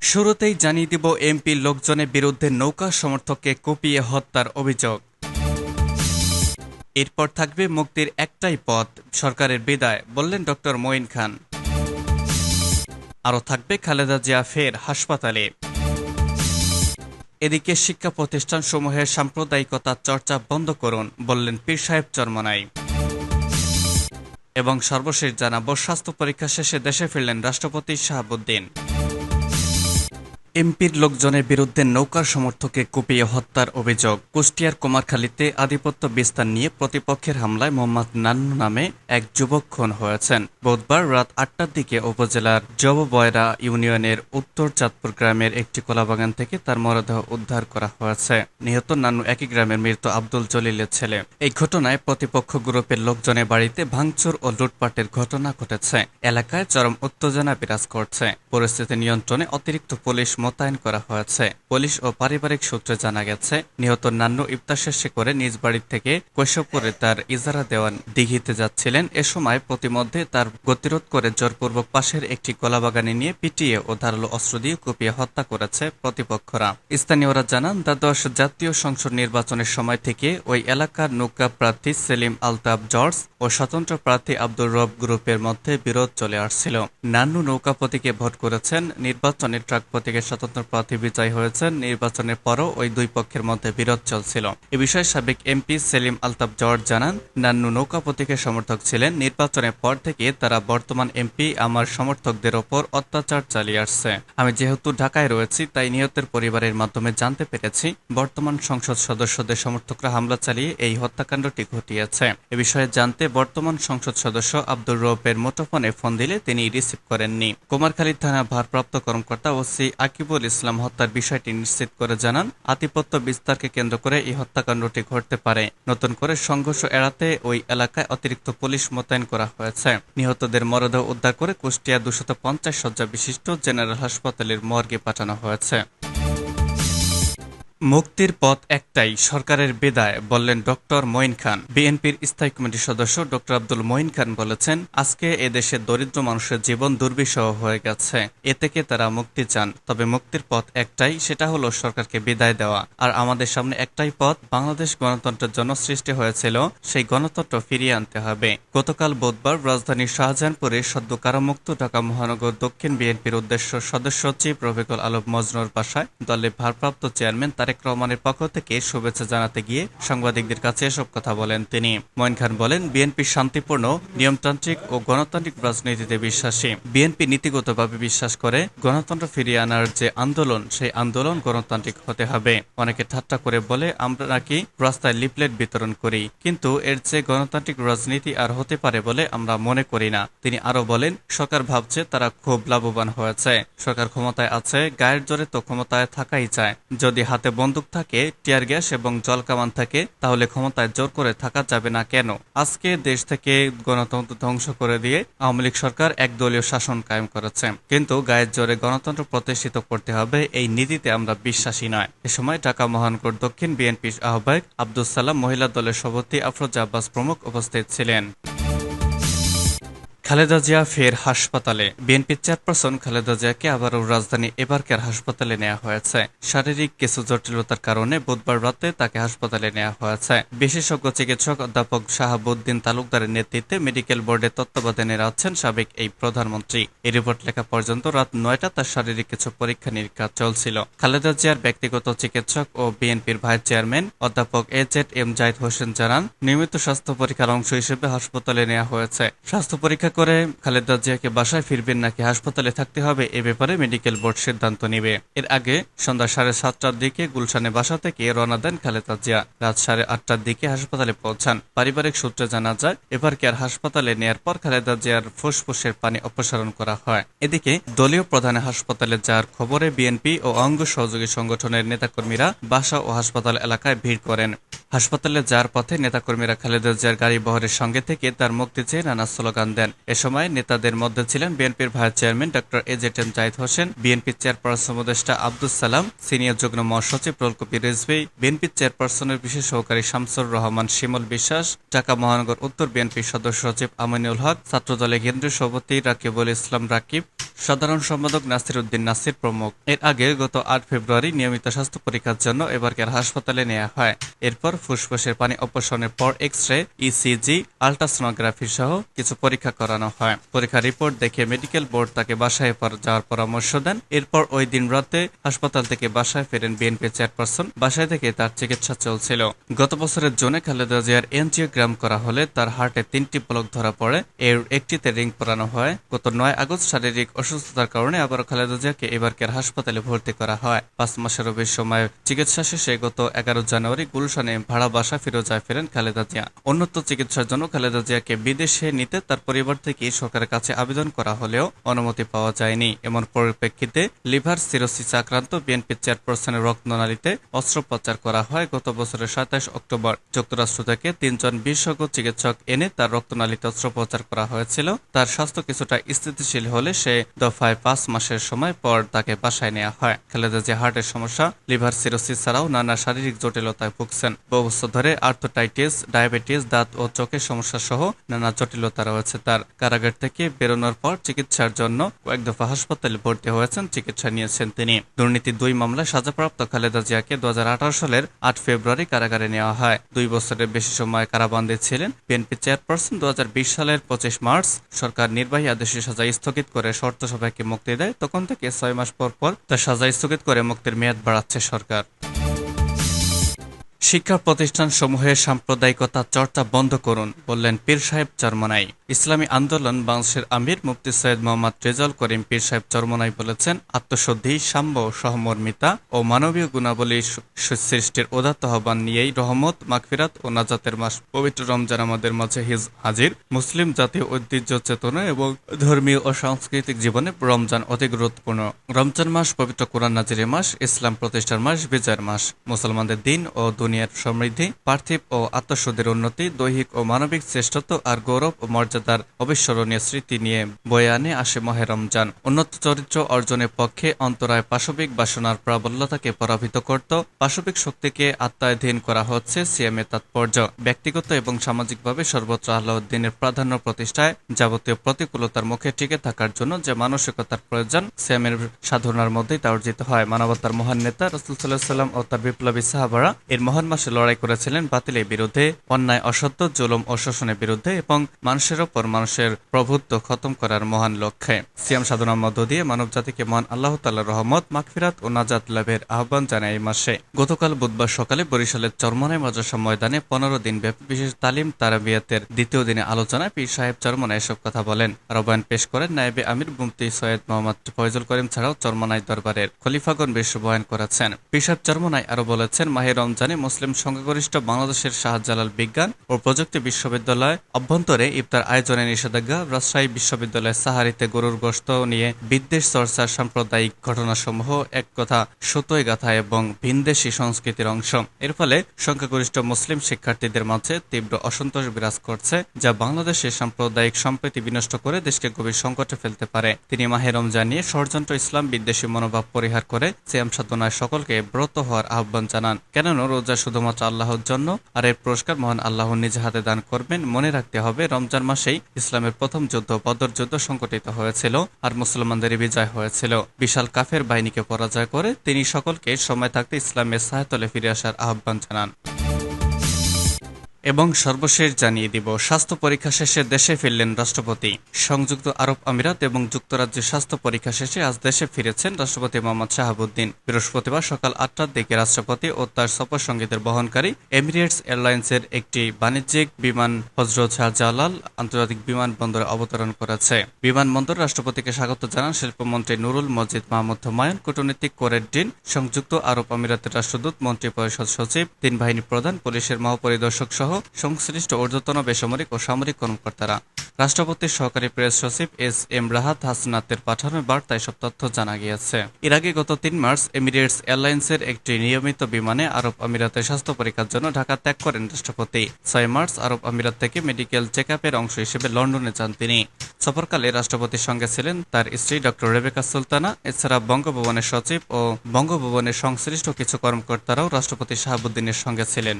শুরুতেই জানিয়ে দিব এমপি লোকজনের বিরুদ্ধে নৌকা সমর্থককে কুপিয়ে হত্যার অভিযোগ। এরপর থাকবে মুক্তির একটাই পথ, সরকারের বিদায়, বললেন ডক্টর মঈন খান। আরও থাকবে খালেদা জিয়া ফের হাসপাতালে। এদিকে শিক্ষা প্রতিষ্ঠান সমূহের সাম্প্রদায়িকতার চর্চা বন্ধ করুন, বললেন পীর সাহেব চরমনাই। এবং সর্বশেষ জানাব, স্বাস্থ্য পরীক্ষা শেষে দেশে ফিরলেন রাষ্ট্রপতি শাহাবুদ্দিন। এমপির লোকজনের বিরুদ্ধে নৌকার সমর্থকে কুপিয়ে হত্যার অভিযোগ। কুষ্টিয়ার কুমারখালীতে আধিপত্য বিস্তার নিয়ে প্রতিপক্ষের হামলায় মোহাম্মদ নান্নু নামে এক যুবক খুন হয়েছেন। বুধবার রাত আটটার দিকে উপজেলার জববয়রা ইউনিয়নের উত্তর চাঁদপুর গ্রামের একটি কলাবাগান থেকে তার মরদেহ উদ্ধার করা হয়েছে। নিহত নান্নু একই গ্রামের মৃত আব্দুল জলিলের ছেলে। এই ঘটনায় প্রতিপক্ষ গ্রুপের লোকজনের বাড়িতে ভাঙচুর ও লুটপাটের ঘটনা ঘটেছে। এলাকায় চরম উত্তেজনা বিরাজ করছে। পরিস্থিতি নিয়ন্ত্রণে অতিরিক্ত পুলিশ মোতায়েন করা হয়েছে। পুলিশ ও পারিবারিক সূত্রে জানা গেছে, নিহত নান্নু ইফতার শেষে করে নিজ বাড়ি থেকে কৈশবপুরে তার ইজারা দেওয়ান দিঘিতে যাচ্ছিলেন। এ সময় প্রতিমধ্যে তার গতিরোধ করে জোরপূর্বক পাশের একটি কলাবাগানে নিয়ে পিটিয়ে ও ধারালো অস্ত্র দিয়ে কুপিয়ে হত্যা করেছে প্রতিপক্ষরা। স্থানীয়রা জানান, দ্বাদশ জাতীয় সংসদ নির্বাচনের সময় থেকে ওই এলাকার নৌকা প্রার্থী সেলিম আলতাফ জর্জ ও স্বতন্ত্র প্রার্থী আব্দুর রব গ্রুপের মধ্যে বিরোধ চলে আসছিল। নান্নু নৌকা প্রতীকে ভোট করেছেন নির্বাচনে ট্রাক প্রতীকে স্বতন্ত্র প্রার্থী বিজয় হয়েছেন। নির্বাচনের পরও ওই দুই পক্ষের মধ্যে বিরোধ চলছিল। এ বিষয়ে সাবেক এমপি সেলিম আলতাফ জর্জ জানান, নান্নু নৌকা প্রতীকের সমর্থক ছিলেন। নির্বাচনের পর থেকে তারা বর্তমান এমপি, আমার সমর্থকদের ওপর অত্যাচার চালিয়ে আসছে। আমি যেহেতু ঢাকায় রয়েছি, তাই নিহতের পরিবারের মাধ্যমে জানতে পেরেছি, বর্তমান সংসদ সদস্যদের সমর্থকরা হামলা চালিয়ে এই হত্যাকাণ্ডটি ঘটিয়েছে। এ বিষয়ে জানতে বর্তমান সংসদ সদস্য আব্দুর রৌফের মুঠোফোনে ফোন দিলে তিনি রিসিভ করেননি। কুমারখালী থানা ভারপ্রাপ্ত কর্মকর্তা ওসি আকিবুল ইসলাম হত্যার বিষয়টি নিশ্চিত করে জানান, আধিপত্য বিস্তারকে কেন্দ্র করে এই হত্যাকাণ্ডটি ঘটতে পারে। নতুন করে সংঘর্ষ এড়াতে ওই এলাকায় অতিরিক্ত পুলিশ মোতায়েন করা হয়েছে। নিহতদের মরদেহ উদ্ধার করে কুষ্টিয়া দুশত পঞ্চাশ শয্যা বিশিষ্ট জেনারেল হাসপাতালের মর্গে পাঠানো হয়েছে। মুক্তির পথ একটাই, সরকারের বিদায়, বললেন ডক্টর মঈন খান। বিএনপির স্থায়ী কমিটির সদস্য ডক্টর আব্দুল মঈন খান বলেছেন, আজকে এদেশের দরিদ্র মানুষের জীবন দুর্বিষহ হয়ে গেছে। এ থেকে তারা মুক্তি চান। তবে মুক্তির পথ একটাই, সেটা হলো সরকারকে বিদায় দেওয়া। আর আমাদের সামনে একটাই পথ, বাংলাদেশ গণতন্ত্রের জন্য সৃষ্টি হয়েছিল, সেই গণতন্ত্র ফিরিয়ে আনতে হবে। গতকাল বুধবার রাজধানীর শাহজাহানপুরে সদ্য কারামুক্ত ঢাকা মহানগর দক্ষিণ বিএনপির উদ্দেশ্য সদস্য চিফ রফিকুল আলম মজনুর বাসায় দলের ভারপ্রাপ্ত চেয়ারম্যান তারেক রহমানের পক্ষ থেকে শুভেচ্ছা জানাতে গিয়ে সাংবাদিকদের কাছে এসব কথা বলেন তিনি। মঈন খান বলেন, বিএনপি শান্তিপূর্ণ, নিয়মতান্ত্রিক ও গণতান্ত্রিক রাজনীতিতে বিশ্বাসী। বিএনপি নীতিগতভাবে বিশ্বাস করে, গণতন্ত্র ফিরিয়ে আনার যে আন্দোলন, সেই আন্দোলন গণতান্ত্রিক হতে হবে। অনেকে ঠাট্টা করে বলে, আমরা নাকি রাস্তায় লিফলেট বিতরণ করি, কিন্তু এর চেয়ে গণতান্ত্রিক রাজনীতি আর হতে পারে বলে আমরা মনে করি না। তিনি আরও বলেন, সরকার ভাবছে তারা খুব লাভবান হয়েছে। সরকার ক্ষমতায় আছে, গায়ের জোরে তো ক্ষমতায় থাকাই চায় যদি হাতে বন্দুক থাকে, টিয়ার গ্যাস এবং জলকামান থাকে, তাহলে ক্ষমতায় জোর করে থাকা যাবে না কেন? আজকে দেশ থেকে গণতন্ত্র ধ্বংস করে দিয়ে আওয়ামী লীগ সরকার একদলীয় শাসন কায়েম করেছে। কিন্তু গায়ের জোরে গণতন্ত্র প্রতিষ্ঠিত করতে হবে, এই নীতিতে আমরা বিশ্বাসী নয়। এ সময় ঢাকা মহানগর দক্ষিণ বিএনপির আহ্বায়ক আব্দুল সালাম মহিলা দলের সভাপতি আফরোজা আব্বাস প্রমুখ উপস্থিত ছিলেন। খালেদা জিয়া ফের হাসপাতালে। বিএনপির চেয়ারপারসন খালেদা জিয়াকে আবারও রাজধানী এবারকার হাসপাতালে নেওয়া হয়েছে। শারীরিক কিছু জটিলতার কারণে বুধবার রাতে তাকে হাসপাতালে নেওয়া হয়েছে। বিশেষজ্ঞ চিকিৎসক অধ্যাপক শাহাবুদ্দিন তালুকদারের নেতৃত্বে মেডিকেল বোর্ডের তত্ত্বাবধানে আছেন সাবেক এই প্রধানমন্ত্রী। এই রিপোর্ট লেখা পর্যন্ত রাত নয়টা তার শারীরিক কিছু পরীক্ষা নিরীক্ষা চলছিল। খালেদা জিয়ার ব্যক্তিগত চিকিৎসক ও বিএনপির ভাইস চেয়ারম্যান অধ্যাপক A Z M Zahid Hossain জানান, নিয়মিত স্বাস্থ্য পরীক্ষার অংশ হিসেবে হাসপাতালে নেওয়া হয়েছে। স্বাস্থ্য পরীক্ষা করে খালেদা জিয়াকে বাসায় ফিরবেন নাকি হাসপাতালে থাকতে হবে এ ব্যাপারে মেডিকেল বোর্ড সিদ্ধান্ত নেবে। এর আগে সন্ধ্যা সাড়ে সাতটার দিকে গুলশানে বাসা থেকে রওনা দেন খালেদা জিয়া। রাত সাড়ে আটটার দিকে হাসপাতালে পৌঁছান। পারিবারিক সূত্রে জানা যায়, এবার কেয়ার হাসপাতালে নেয়ার পর খালেদা জিয়ার ফুসফুসের পানি অপসারণ করা হয়। এদিকে দলীয় প্রধান হাসপাতালে যাওয়ার খবরে বিএনপি ও অঙ্গ সহযোগী সংগঠনের নেতাকর্মীরা বাসা ও হাসপাতাল এলাকায় ভিড় করেন। হাসপাতালে যাওয়ার পথে নেতাকর্মীরা খালেদা জিয়ার গাড়ি বহরের সঙ্গে থেকে তার মুক্তি চেয়ে নানা স্লোগান দেন। এ সময় নেতাদের মধ্যে ছিলেন বিএনপির vice chairman doctor A Z M Zahid Hossain, বিএনপির চেয়ারপারসন উপদেষ্টা আব্দুল সালাম, সিনিয়র যুগ্ম মহাসচিব প্রলকপি রেজভি, বিএনপির চেয়ারপারসনের বিশেষ সহকারী শামসুর রহমান, শিমল বিশ্বাস, ঢাকা মহানগর উত্তর বিএনপির সদস্য সচিব আমিনুল হক, ছাত্রদলের কেন্দ্রীয় সভাপতি রাকিবুল ইসলাম রাকিব সাধারণ সম্পাদক নাসির উদ্দিন নাসির প্রমুখ। এর আগে গত আট ফেব্রুয়ারি নিয়মিত স্বাস্থ্য পরীক্ষার জন্য এবারকার হাসপাতালে নেওয়া হয়। এরপর ফুসফুসের পানি অপসারণের পর এক্স রে ইসিজি, আলট্রাসোনোগ্রাফি সহ কিছু পরীক্ষা করানো হয়। পরীক্ষার রিপোর্ট দেখে মেডিকেল বোর্ড তাকে বাসায় যাওয়ার পরামর্শ দেন। এরপর ওই দিন রাতে হাসপাতাল থেকে বাসায় ফেরেন বিএনপি চেয়ারপারসন। বাসায় থেকে তার চিকিৎসা চলছিল। গত বছরের জুনে খালেদা জিয়ার এনজিওগ্রাম করা হলে তার হার্টে তিনটি ব্লক ধরা পড়ে। এর একটিতে রিং পরানো হয়। গত নয় আগস্ট শারীরিক অসুস্থতার কারণে আবার খালেদা জিয়াকে এবারকার হাসপাতালে ভর্তি করা হয়। পাঁচ মাসেরও বেশি সময় চিকিৎসা শেষে গত এগারো জানুয়ারি গুলশানে ভাড়া বাসা ফিরোজায় ফেরেন খালেদা জিয়া। উন্নত চিকিৎসার জন্য খালেদা জিয়াকে বিদেশে নিতে তার পরিবার থেকে সরকারের কাছে আবেদন করা হলেও অনুমতি পাওয়া যায়নি। এমন পরিপ্রেক্ষিতে লিভার সিরোসিস আক্রান্ত বিএনপি চেয়ারপারসনের রক্তনালীতে অস্ত্রোপচার করা হয় গত বছরের সাতাশ অক্টোবর। যুক্তরাষ্ট্র থেকে তিনজন বিশেষজ্ঞ চিকিৎসক এনে তার রক্তনালীতে অস্ত্রোপচার করা হয়েছিল। তার স্বাস্থ্য কিছুটা স্থিতিশীল হলে সে দফায় পাঁচ মাসের সময় পর তাকে বাসায় নেওয়া হয়। খালেদা জিয়া হার্টের সমস্যা, লিভার সিরোসিস ছাড়াও নানা শারীরিক জটিলতায় ভুগছেন। বহু বছর ধরে আর্থোটাইটিস ডায়াবেটিস, দাঁত ও চোখের সমস্যা সহ নানা জটিলতা রয়েছে তার। কারাগার থেকে বেরোনোর পর চিকিৎসার জন্য কয়েক দফা হাসপাতালে ভর্তি হয়েছেন, চিকিৎসা নিয়েছেন তিনি। দুর্নীতি দুই মামলায় সাজাপ্রাপ্ত খালেদা জিয়াকে দু হাজার আঠারো সালের আট ফেব্রুয়ারি কারাগারে নেওয়া হয়। দুই বছরের বেশি সময় কারাবন্দী ছিলেন। বিএনপি চেয়ারপারসন দু হাজার বিশ সালের পঁচিশ মার্চ সরকার নির্বাহী আদেশে সাজা স্থগিত করে শর্ত সবাইকে মুক্তি দেয়, তখন থেকে ছয় মাস পর পর তার সাজা স্থগিত করে মুক্তির মেয়াদ বাড়াচ্ছে সরকার। শিক্ষা প্রতিষ্ঠান সমূহের সাম্প্রদায়িকতা চর্চা বন্ধ করুন, বললেন পীর সাহেব চরমনাই। ইসলামী আন্দোলন বাংলাদেশের আমির মুফতি সৈয়দ মোহাম্মদ রেজাল করিম পীর সাহেব চরমনাই বলেছেন, আত্মশুদ্ধি, সাম্য, সহমর্মিতা ও মানবীয় গুণাবলী সু- সুসৃষ্টির উদাত্ত আহ্বান নিয়েই রহমত, মাগফিরাত ও নাজাতের মাস পবিত্র রমজান আমাদের মাঝে হিজ হাজির। মুসলিম জাতীয় ঐতিহ্য চেতনা এবং ধর্মীয় ও সাংস্কৃতিক জীবনে রমজান অতি গুরুত্বপূর্ণ। রমজান মাস পবিত্র কোরআন নাজিরের মাস, ইসলাম প্রতিষ্ঠার মাস, বিজয়ের মাস। মুসলমানদের দিন ও দুনিয়ার সমৃদ্ধি, পার্থিব ও আত্মশুদ্ধির উন্নতি, দৈহিক ও মানবিক শ্রেষ্ঠত্ব আর গৌরব ও মর্যাদার অবিস্মরণীয় স্মৃতি নিয়ে বয়ে আনে আসে মহে রমজান। উন্নত চরিত্র অর্জনের পক্ষে অন্তরায় পাশবিক বাসনার প্রাবল্যতাকে পরাভূত করত। পাশবিক শক্তিকে আত্মাধীন করা হচ্ছে সিএমএ তাৎপর্য। ব্যক্তিগত এবং সামাজিকভাবে সর্বোচ্চ আল্লাহদ্দিনের প্রাধান্য প্রতিষ্ঠায় যাবতীয় প্রতিকূলতার মুখে টিকে থাকার জন্য যে মানসিকতার প্রয়োজন, সিএমের সাধনার মধ্যেই তা অর্জিত হয়। মানবতার মহান নেতা রসুল সাল্লাহ সাল্লাম ও তার বিপ্লবী সাহাবারা এর মহান মাসে লড়াই করেছিলেন বাতিলের বিরুদ্ধে, অন্যায়, অসত্য, জুলুম ও শোষণের বিরুদ্ধে এবং মানুষের ওপর মানুষের প্রভুত্ব খতম করার মহান লক্ষ্যে। সিয়াম সাধনার মধ্য দিয়ে মানব জাতিকে মহান আল্লাহ তাল্লাহ রহমত, মাগফিরাত ও নাজাত লাভের আহ্বান জানায় এই মাসে। গতকাল বুধবার সকালে বরিশালের চরমনাই মাদ্রাসা ময়দানে পনেরো দিন ব্যাপী বিশেষ তালিম তারাবিয়াতের দ্বিতীয় দিনে আলোচনায় পীর সাহেব চরমনা এসব কথা বলেন। আহ্বান পেশ করেন নায়েবে আমির মুফতি সৈয়দ মোহাম্মদ ফয়জুল করিম ছাড়াও চরমনাই দরবারের খলিফাগণ বিশ্ব বয়ান করেছেন। পীর সাহেব চরমনাই আরও বলেছেন, মাহে রমজানে মুসলিম সংখ্যাগরিষ্ঠ বাংলাদেশের শাহজালাল বিজ্ঞান ও প্রযুক্তি বিশ্ববিদ্যালয় অভ্যন্তরে ইফতার আয়োজনে নিষেধাজ্ঞা রাজশাহী বিশ্ববিদ্যালয় সাহারিতে গরুর গোশত নিয়ে বিদ্বেষ চর্চার সাম্প্রদায়িক ঘটনাসমূহ এক কথা সুতোয় গাথা এবং ভিনদেশী সংস্কৃতির অংশ। এর ফলে সংখ্যাগরিষ্ঠ মুসলিম শিক্ষার্থীদের মাঝে তীব্র অসন্তোষ বিরাজ করছে, যা বাংলাদেশের সাম্প্রদায়িক সম্প্রীতি বিনষ্ট করে দেশকে গভীর সংকটে ফেলতে পারে। তিনি মাহে রমজান নিয়ে ষড়যন্ত্র ইসলাম বিদ্বেষী মনোভাব পরিহার করে সিয়াম সাধনায় সকলকে ব্রত হওয়ার আহ্বান জানান। কেননা রোজা শুধুমাত্র আল্লাহর জন্য আর এর পুরস্কার মহান আল্লাহ নিজ হাতে দান করবেন। মনে রাখতে হবে, রমজান মাসেই ইসলামের প্রথম যুদ্ধ বদর যুদ্ধ সংগঠিত হয়েছিল আর মুসলমানদের বিজয় হয়েছিল। বিশাল কাফের বাহিনীকে পরাজয় করে তিনি সকলকে সময় থাকতে ইসলামের সাহায্য ফিরে আসার আহ্বান জানান। এবং সর্বশেষ জানিয়ে দিব, স্বাস্থ্য পরীক্ষা শেষে দেশে ফিরলেন রাষ্ট্রপতি। সংযুক্ত আরব আমিরাত এবং যুক্তরাজ্যের স্বাস্থ্য পরীক্ষা শেষে আজ দেশে ফিরেছেন রাষ্ট্রপতি মোহাম্মদ শাহাবুদ্দিন। বৃহস্পতিবার সকাল আটটার দিকে রাষ্ট্রপতি ও তার সফর সঙ্গীদের বহনকারী এমিরেটস এয়ারলাইন্সের একটি বাণিজ্যিক বিমান হজরত শাহজালাল আন্তর্জাতিক বিমানবন্দরে অবতরণ করেছে। বিমানবন্দর রাষ্ট্রপতিকে স্বাগত জানান শিল্পমন্ত্রী নুরুল মজিদ মাহমুদ হুমায়ুন। কূটনীতিক কোরেদ্দিন সংযুক্ত আরব আমিরাতের রাষ্ট্রদূত মন্ত্রী পরিষদ সচিব তিন বাহিনী প্রধান, পুলিশের মহাপরিদর্শক সহ সংশ্লিষ্ট ঊর্ধ্বতন বেসামরিক ও সামরিক কর্মকর্তারা। রাষ্ট্রপতির সহকারী প্রেস সচিব এস এম রাহাত হাসনাতের পাঠানো বার্তায় সব তথ্য জানা গিয়েছে। এর আগে গত তিন মার্চ এমিরেটস এয়ারলাইন্সের একটি নিয়মিত বিমানে আরব আমিরাতের স্বাস্থ্য পরীক্ষার জন্য ঢাকা ত্যাগ করেন রাষ্ট্রপতি। ছয় মার্চ আরব আমিরাত থেকে মেডিকেল চেক আপের অংশ হিসেবে লন্ডনে যান তিনি। সফরকালে রাষ্ট্রপতির সঙ্গে ছিলেন তার স্ত্রী ডক্টর রেবেকা সুলতানা। এছাড়া বঙ্গভবনের সচিব ও বঙ্গভবনের সংশ্লিষ্ট কিছু কর্মকর্তারাও রাষ্ট্রপতি শাহাবুদ্দিনের সঙ্গে ছিলেন।